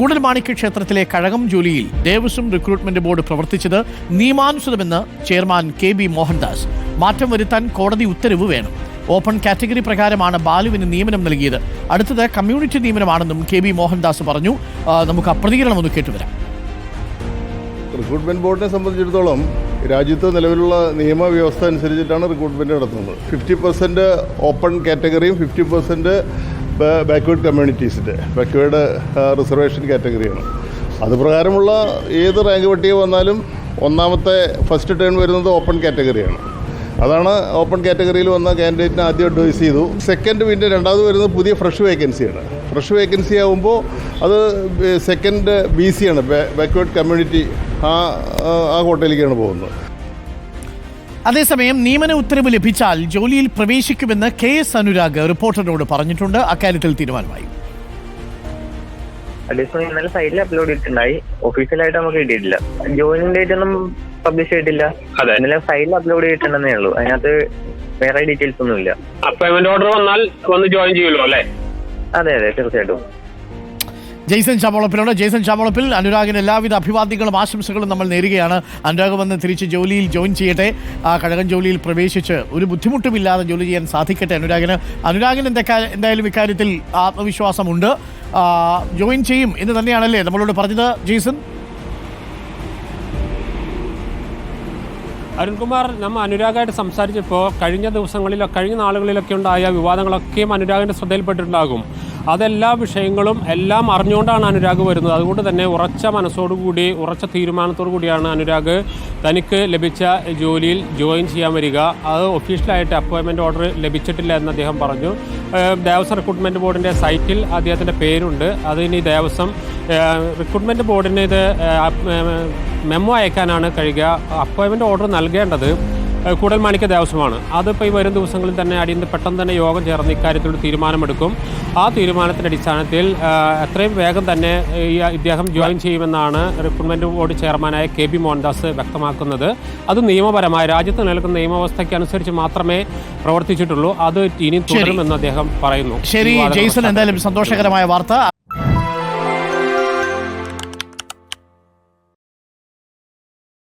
കൂടൽമാണിക്യ ക്ഷേത്രത്തിലെ കഴകം ജോലിയിൽ Devaswom recruitment board പ്രവർത്തിച്ചത് നിയമാനുസൃതമെന്ന് ചെയർമാൻ കെ ബി മോഹൻദാസ്. മാറ്റം വരുത്താൻ കോടതി ഉത്തരവ് വേണം. ഓപ്പൺ കാറ്റഗറി പ്രകാരമാണ് ബാലുവിന് നിയമനം നൽകിയത്. അടുത്തത് കമ്മ്യൂണിറ്റി നിയമനമാണെന്നും കെ ബി മോഹൻദാസ് പറഞ്ഞു. നമുക്ക് ആ പ്രതികരണം ഒന്ന് കേട്ടുവരാം. റിക്രൂട്ട്മെന്റ് ബോർഡിനെ സംബന്ധിച്ചിടത്തോളം രാജ്യത്ത് നിലവിലുള്ള നിയമവ്യവസ്ഥ അനുസരിച്ചിട്ടാണ് റിക്രൂട്ട്മെന്റ് നടത്തുന്നത്. ഫിഫ്റ്റി പെർസെന്റ് ഓപ്പൺ കാറ്റഗറിയും ഫിഫ്റ്റി പെർസെന്റ് ബാക്ക്വേർഡ് കമ്മ്യൂണിറ്റീസിന്റെ ബാക്ക്വേർഡ് റിസർവേഷൻ കാറ്റഗറിയാണ് അത് പ്രകാരമുള്ള ഏത് റാങ്ക് പട്ടിക വന്നാലും ഒന്നാമത്തെ ഫസ്റ്റ് ടേൺ വരുന്നത് ഓപ്പൺ കാറ്റഗറിയാണ് അതാണ് ഓപ്പൺ കാറ്റഗറിയിൽ വന്ന കാൻഡിഡേറ്റിനെ ആദ്യം അഡ്വൈസ് ചെയ്തു. സെക്കൻഡ് പിന്നെ രണ്ടാമത് വരുന്നത് പുതിയ ഫ്രഷ് വേക്കൻസിയാണ് ഫ്രഷ് വേക്കൻസി ആകുമ്പോൾ അത് സെക്കൻഡ് ബി സിയാണ് ആണ്. ബാക്ക്വേർഡ് കമ്മ്യൂണിറ്റി ആ- ആ കോട്ടയിലേക്കാണ് പോകുന്നത്. അതേസമയം നിയമന ഉത്തരവ് ലഭിച്ചാൽ ജോലിയിൽ പ്രവേശിക്കുമെന്ന് കെ എസ് അനുരാഗ് റിപ്പോർട്ടറിനോട് പറഞ്ഞിട്ടുണ്ട്. അക്കാര്യത്തിൽ തീരുമാനമായി. അതേസമയം ഇന്നലെ സൈറ്റിൽ അപ്ലോഡ് ചെയ്തിട്ടുണ്ടായി. ഒഫീഷ്യലായിട്ട് നമുക്ക് കിട്ടിയിട്ടില്ല. ജോയിനിങ് ഡേറ്റ് ഒന്നും പബ്ലിഷ് ചെയ്തിട്ടില്ല. ഇന്നലെ സൈറ്റിൽ അപ്ലോഡ് ചെയ്തിട്ടുണ്ടെന്നേ ഉള്ളൂ. അതിനകത്ത് വേറെ ഡീറ്റെയിൽസ് ഒന്നും ഇല്ല അപ്പോയിന്റ്മെന്റ് ഓർഡർ വന്നാൽ വന്ന് ജോയിൻ ചെയ്യുമല്ലോ അല്ലേ? അതെ അതെ തീർച്ചയായിട്ടും. ജെയ്സൺ ചാമോളപ്പിനോട് ജെയ്സൺ ചാമോളപ്പിൽ അനുരാഗിന് എല്ലാവിധ അഭിവാദ്യങ്ങളും ആശംസകളും നമ്മൾ നേരുകയാണ്. അനുരാഗ് വന്ന് തിരിച്ച് ജോലിയിൽ ജോയിൻ ചെയ്യട്ടെ. ആ കഴകൻ ജോലിയിൽ പ്രവേശിച്ച് ഒരു ബുദ്ധിമുട്ടുമില്ലാതെ ജോലി ചെയ്യാൻ സാധിക്കട്ടെ അനുരാഗിന്. അനുരാഗിന് എന്തൊക്കെ എന്തായാലും ഇക്കാര്യത്തിൽ ആത്മവിശ്വാസമുണ്ട്. ജോയിൻ ചെയ്യും എന്ന് തന്നെയാണല്ലേ നമ്മളോട് പറഞ്ഞത് ജെയ്സൺ? അരുൺകുമാർ നമ്മൾ അനുരാഗായിട്ട് സംസാരിച്ചപ്പോൾ കഴിഞ്ഞ ദിവസങ്ങളിലോ കഴിഞ്ഞ നാളുകളിലൊക്കെ ഉണ്ടായ വിവാദങ്ങളൊക്കെയും അനുരാഗിന്റെ ശ്രദ്ധയിൽപ്പെട്ടിട്ടുണ്ടാകും. അതെല്ലാ വിഷയങ്ങളും എല്ലാം അറിഞ്ഞുകൊണ്ടാണ് അനുരാഗ് വരുന്നത്. അതുകൊണ്ട് തന്നെ ഉറച്ച മനസ്സോടുകൂടി ഉറച്ച തീരുമാനത്തോടു കൂടിയാണ് അനുരാഗ് തനിക്ക് ലഭിച്ച ജോലിയിൽ ജോയിൻ ചെയ്യാൻ വരിക. അത് ഒഫീഷ്യലായിട്ട് അപ്പോയിൻമെന്റ് ഓർഡർ ലഭിച്ചിട്ടില്ല എന്ന് അദ്ദേഹം പറഞ്ഞു. ദേവസ്വം റിക്രൂട്ട്മെന്റ് ബോർഡിന്റെ സൈറ്റിൽ അദ്ദേഹത്തിന്റെ പേരുണ്ട്. അത് ഇനി ദേവസ്വം റിക്രൂട്ട്മെന്റ് ബോർഡിന് ഇത് മെമ്മോ അയക്കാനാണ് കഴിയുക. അപ്പോയിൻമെന്റ് ഓർഡർ നൽകേണ്ടത് ഏഹ് മാണിക്കത്തെ ദേവസ്വമാണ്. അതിപ്പോൾ ഈ വരും ദിവസങ്ങളിൽ തന്നെ അടിയന്തര പെട്ടെന്ന് തന്നെ യോഗം ചേർന്ന് ഇക്കാര്യത്തിൽ തീരുമാനമെടുക്കും. ആ തീരുമാനത്തിന്റെ അടിസ്ഥാനത്തിൽ എത്രയും വേഗം തന്നെ ഈ ഇദ്ദേഹം ജോയിൻ ചെയ്യുമെന്നാണ് റിക്രൂട്ട്മെന്റ് ബോർഡ് ചെയർമാനായ കെ ബി മോഹൻദാസ് വ്യക്തമാക്കുന്നത്. അത് നിയമപരമായ രാജ്യത്ത് നിലനിൽക്കുന്ന നിയമവ്യവസ്ഥയ്ക്ക് അനുസരിച്ച് മാത്രമേ പ്രവർത്തിച്ചിട്ടുള്ളൂ. അത് ഇനി തുടരുമെന്ന് അദ്ദേഹം പറയുന്നു. ശരി ജെയ്സൺ എന്തായാലും സന്തോഷകരമായ വാർത്ത.